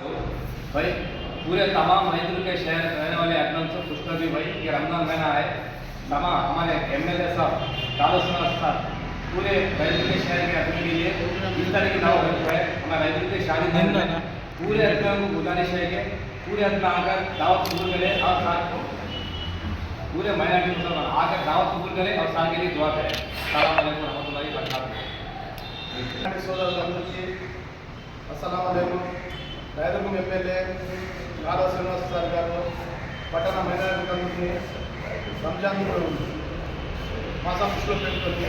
भाई पूरे तमाम रैतुल के शहर रहने वाले अदनन से खुशखबरी भाई ये रमज़ान महीना है। तमाम हमारे एम एल ए साहब कालोसना साहब पूरे रैतुल के शहर के आदमी के लिए इस तरह की दावत है हमारे रैतुल के शादी दिन में पूरे आदमियों को गुजारिश है कि पूरे आदमी आकर दावत कबूल करें और साथ को पूरे माइनॉरिटी मुसलमान आकर दावत कबूल करें और साथ के लिए दुआ करें। सलाम अलैकुम रहमतुल्लाहि व बरकातहू ఇలాంటి సోదరులందరికీ అస్సలం అలైకుం రాయదుర్గం ఎమ్మెల్యే నారా శ్రీనివాస్ సార్ గారు పట్టణ మైనారిటీ కమిటీని రంజాన్ మాసం దృష్టిలో పెట్టుకొని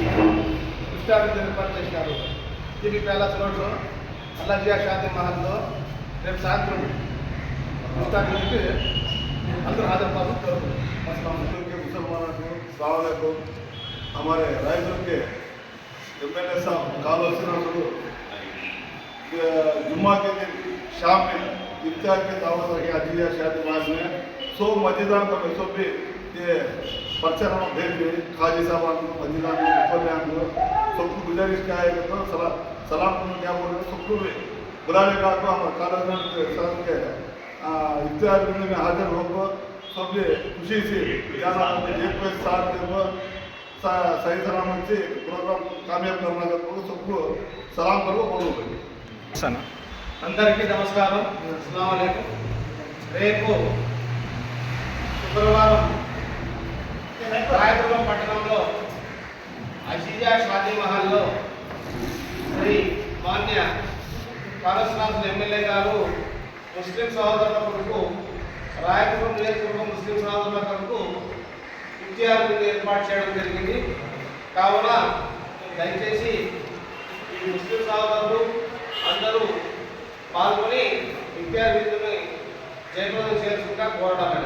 ఇఫ్తార్ విందు ఏర్పాటు చేసినారు టీవీ ప్యాలెస్ రోడ్లో అల్లాజియా షాదీ మహల్లో రేపు సాయంత్రం ఇఫ్తార్ విందుకి అందరూ హాజరు కావాలని అస్సలం के मुसलमानों को सलाम हमारे रायपुर के एम एल ए साहब कालो सिन्हा जुम्मा के दिन शाम में इफ्तार के दावत रखे अजीजा माज में सो मस्जिदान को मैं सब ये पर्चा नाम भेज दिए खाजी साहब को मस्जिदान को मुसलमान को सबको गुजारिश क्या है तो सलाम सलाम को क्या बोल रहे सबको भी बुलाने का तो हमारे कालोसर के सर के इफ्तार में हाजिर होकर सब ये खुशी से एक साथ सही सलामत से प्रोग्राम कामयाब करना तो सबको सलाम करो बोलो भाई అందరికీ నమస్కారం. అస్సలం రేపు శుక్రవారం రాయదుర్గం పట్టణంలో అజీజా షాదీ మహల్లో శ్రీ మాన్య కాళశ్రాజుల ఎమ్మెల్యే గారు ముస్లిం సహోదరుల కొరకు రాయదుర్గం నియోజకవర్గం ముస్లిం సహోదరుల కొరకు ఇఫ్తియార్ ఏర్పాటు చేయడం జరిగింది. కావున దయచేసి ఈ ముస్లిం సహోదరులు పాల్గొని విద్యా విందుని జయప్రదం చేసుకుంటా కోరడం